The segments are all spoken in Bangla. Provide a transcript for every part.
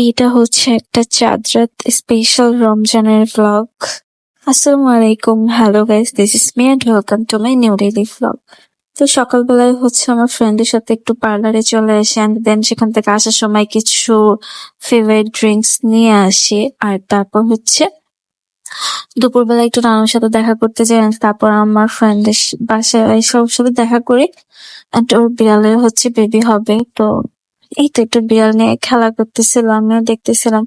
এইটা হচ্ছে একটা চাঁদ রাত স্পেশাল রমজানের ভ্লগ আসসালামু আলাইকুম। Hello guys this is me and welcome to my new daily vlog তো সকালবেলায় হচ্ছে আমার ফ্রেন্ডের সাথে একটু পার্লারে চলে আসি অ্যান্ড দেন সেখান থেকে আসার সময় কিছু ফেভারিট ড্রিঙ্কস নিয়ে আসি। আর তারপর হচ্ছে দুপুরবেলা একটু নানুর সাথে দেখা করতে যাই তারপর আমার ফ্রেন্ডের বাসায় সব সাথে দেখা করি। অ্যান্ড ওর বিড়ালের হচ্ছে বেবি হবে। তো এই তো একটু বিড়াল নিয়ে খেলা করতেছিলাম আমিও দেখতেছিলাম।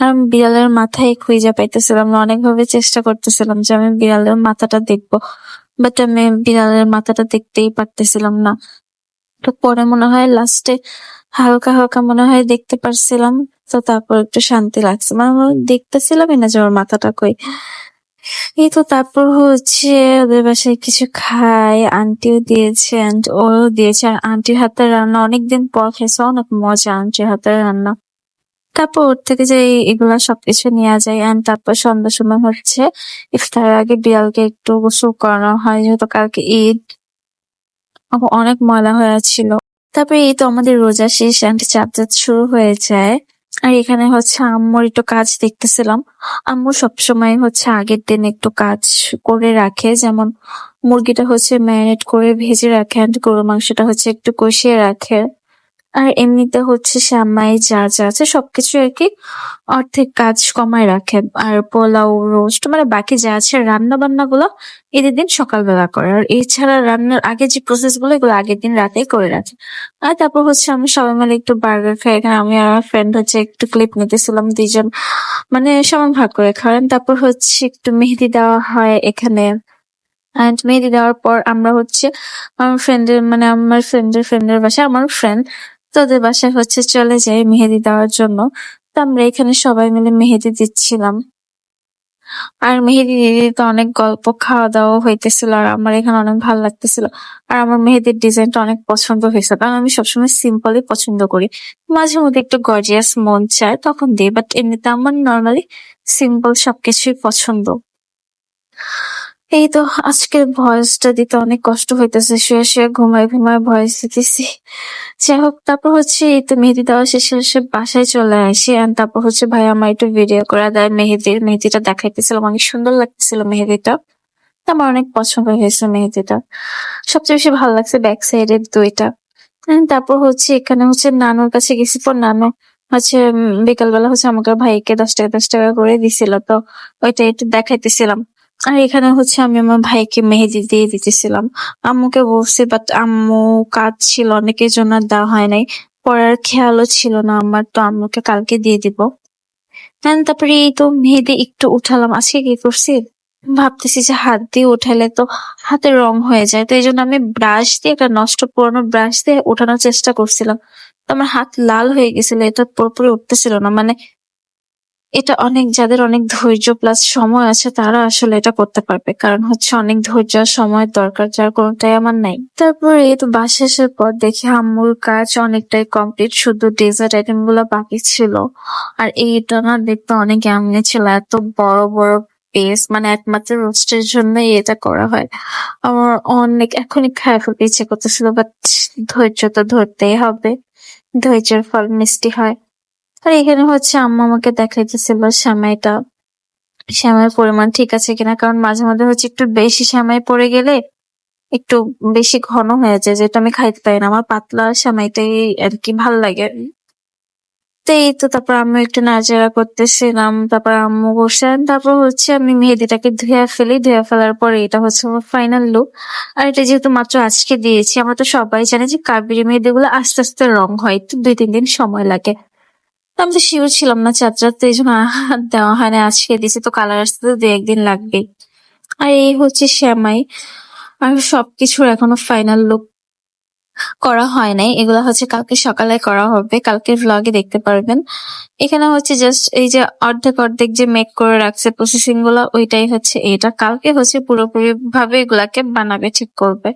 আমি বিড়ালের মাথায় খুঁজে পাইতেছিলাম না অনেক ভাবে চেষ্টা করতেছিলাম যে আমি বিড়ালের মাথাটা দেখব। বাট আমি বিড়ালের মাথাটা দেখতেই পারতেছিলাম না। তো পরে মনে হয় লাস্টে হালকা হালকা মনে হয় দেখতে পারছিলাম, তো তারপর একটু শান্তি লাগছে। মানে দেখতেছিলামই না যে ওর মাথাটা কই। এই তো তারপর হচ্ছে ওদের বাসায় কিছু খাই আন্টিও দিয়েছে and ওরও দিয়েছে। আর আন্টির হাতের রান্না অনেকদিন পর খেয়েছে, অনেক মজা আন্টির হাতের রান্না। তারপর ওর থেকে যে এগুলা সবকিছু নেওয়া যায় and তারপর সন্ধ্যার সময় হচ্ছে ইফতারের আগে বিড়ালকে একটু গোসল করানো হয়, যেহেতু কালকে ঈদ। অনেক ময়লা হয়ে ছিল তারপরে এই তো আমাদের রোজা শেষ চাঁদ চাঁদ শুরু হয়ে যায়। আর এখানে হচ্ছে আম্মুর একটু কাজ দেখতেছিলাম। আম্মু সবসময় হচ্ছে আগের দিন একটু কাজ করে রাখে। যেমন মুরগিটা হচ্ছে ম্যারিনেট করে ভেজে রাখে গরুর মাংসটা হচ্ছে একটু কষিয়ে রাখে। আর এমনিতে হচ্ছে শ্যামাই যা যা আছে সবকিছু আর কি অর্ধেক কাজ কমায় রাখে। আর পোলাও রোস্ট মানে বাকি যা আছে রান্না বান্না গুলো ঈদের দিন সকালবেলা করে। আর এছাড়া রান্নার আগে যে প্রসেসগুলো এগুলো আগের দিন রাতেই করে রাখে। আর তারপর হচ্ছে আমি সবাই মিলে একটু বার্গার খাই। এখানে আমি আর আমার ফ্রেন্ড হচ্ছে একটু ক্লিপ নিতেছিলাম, দুইজন মানে সমান ভাগ করে খাওয়ান তারপর হচ্ছে একটু মেহেদি দেওয়া হয় এখানে। অ্যান্ড মেহেদি দেওয়ার পর আমরা হচ্ছে আমার ফ্রেন্ডের মানে আমার ফ্রেন্ডের ফ্রেন্ডের বাসায় আমার ফ্রেন্ড তোদের বাসায় হচ্ছে চলে যাই মেহেদি দেওয়ার জন্য। তো আমরা এখানে সবাই মিলে মেহেদি দিচ্ছিলাম। আর মেহেদি দিতে দিতে অনেক গল্প খাওয়া দাওয়া হইতেছিল, আর আমার এখানে অনেক ভালো লাগতেছিল। আর আমার মেহেদির ডিজাইনটা অনেক পছন্দ হয়েছে, কারণ আমি সবসময় সিম্পলই পছন্দ করি। মাঝে মধ্যে একটু গর্জিয়াস মন চায়, তখন দিই বাট এমনিতে আমার নর্মালি সিম্পল সবকিছুই পছন্দ। এই তো আজকের ভয়েসটা দিতে অনেক কষ্ট হইতেছে, শুয়ে শুয়ে ঘুমায় ঘুমায় ভয়েস দিতেছি। যাই হোক, তারপর হচ্ছে এই তো মেহেদি দেওয়া শেষে শেষে বাসায় চলে আসি, and তারপর হচ্ছে ভাই আমার একটু ভিডিও করে দেয় মেহেদির, মেহেদিটা দেখাইতেছিলাম অনেক সুন্দর লাগতেছিল মেহেদিটা। আমার অনেক পছন্দ হয়েছে মেহেদিটা। সবচেয়ে বেশি ভালো লাগছে ব্যাক সাইডের দুইটা। তারপর হচ্ছে এখানে হচ্ছে নানুর কাছে গেছি পর নানু হচ্ছে বিকালবেলা হচ্ছে আমাকে ভাইকে দশ টাকা দশ টাকা করে দিছিল, তো ওইটা একটু দেখাইতেছিলাম। আর এখানে হচ্ছে আমি আমার ভাইকে মেহেদি দিয়ে দিতেছিলাম। আম্মুকে বলছি বাট আম্মু কাজ ছিল, অনেকের জন্য দেওয়া হয় নাই। পড়ার খেয়ালও ছিল না আমার, তো আম্মুকে কালকে দিয়ে দিব। দেন তারপরে এই তো মেহেদি একটু উঠালাম। আজকে কি করছি? ভাবতেছি যে হাত দিয়ে উঠালে তো হাতে রং হয়ে যায়, তো এই জন্য আমি ব্রাশ দিয়ে একটা নষ্ট পুরোনো ব্রাশ দিয়ে উঠানোর চেষ্টা করছিলাম। তো আমার হাত লাল হয়ে গেছিল, এটা পুরোপুরি উঠতেছিল না। মানে এটা অনেক, যাদের অনেক ধৈর্য প্লাস সময় আছে, তারা আসলে এটা করতে পারবে। কারণ হচ্ছে অনেক ধৈর্য সময়ের দরকার, যার কোনোটাই আমার নাই। তারপর তো বাসা আসার পর দেখি আম্মুর কাজ অনেকটাই কমপ্লিট শুধু ডেজার্ট আইটেমগুলো বাকি ছিল। আর এইটা না দেখতে অনেক এমনি ছিল, এত বড় বড় পেস মানে একমাত্র রোস্টের জন্য এটা করা হয়। আমার অনেক, এখনই খায় ফেলতে ইচ্ছে করতেছিল বাট ধৈর্য তো ধরতেই হবে। ধৈর্যের ফল মিষ্টি হয়। আর এখানে হচ্ছে আম্মা আমাকে দেখাইতেছিল সেমাইটা সেমাইয়ের পরিমাণ ঠিক আছে কিনা? কারণ মাঝে মাঝে হচ্ছে একটু বেশি সেমাই পড়ে গেলে একটু বেশি ঘন হয়ে যায় যেটা আমি খাইতে পারি না। আমার পাতলা সেমাইটাই আর কি ভালো লাগে। এই তো, তারপর আম্মু একটু নাড়াচাড়া করতেছিলাম, তারপর আম্মু বসে তারপর হচ্ছে আমি মেহেদিটাকে ধুয়ে ফেলি। ধুয়ে ফেলার পরে এটা হচ্ছে আমার ফাইনাল লুক আর এটা যেহেতু মাত্র আজকে দিয়েছি, আমরা তো সবাই জানি যে কাবেরি মেহেদি গুলো আস্তে আস্তে রং হয় তো দুই তিন দিন সময় লাগে। আমি তো শিওর ছিলাম না চাচরাতে এই জন্য আর দেওয়া হয় না আজকে দিয়েছি তো কালার আসতে তো দু একদিন লাগবেই আর এই হচ্ছে শ্যামাই। আর সবকিছুর এখনও ফাইনাল লুক করা হয় নাই। এগুলো হচ্ছে কালকে সকালে করা হবে। কালকের ভ্লগে দেখতে পারবেন। এখানে হচ্ছে জাস্ট এই যে অর্ধেক অর্ধেক যে মেক করে রাখছে প্রসেসিংগুলো, ওইটাই হচ্ছে এটা। কালকে হচ্ছে পুরোপুরি ভাবে এগুলাকে বানাবে, ঠিক করবে।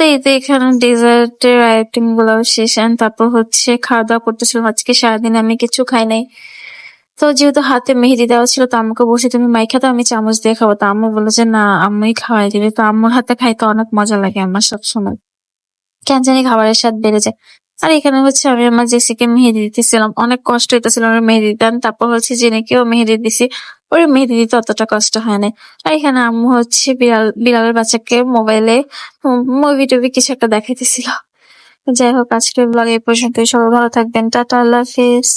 তো এই যে এখানে ডেজার্টের আইটেমগুলো শেষ তারপর হচ্ছে খাওয়া দাওয়া করতেছিলাম। আজকে সারাদিন আমি কিছু খাই নাই। তো যেহেতু হাতে মেহেদি দেওয়া ছিল, তো আমাকে বসে তুমি মাই খাতো আমি চামচ দিয়ে খাব। তো আম্মু বলে যে, না, আম্মুই খাওয়াই দিবে। তো আম্মুর হাতে খাইতে অনেক মজা লাগে আমার সবসময়। কেন জানি খাবারের স্বাদ বেড়ে যায়। আর এখানে হচ্ছে আমি আমার জেসিকে মেহেদি দিতেছিলাম। অনেক কষ্ট হইতেছিল আমার মেহেদি দিতাম তারপর হচ্ছে জেনেকেও মেহেদি দিছি। ওর মেহেদি দিতে অতটা কষ্ট হয় না আর এখানে আম্মু হচ্ছে বিড়াল, বিড়ালের বাচ্চাকে মোবাইলে মুভি টুভি কিছু একটা দেখাইতেছিল। যাই হোক, আজকের ব্লগ এই পর্যন্তই। সবাই ভালো থাকবেন। টাটা, আল্লাহ হাফিজ।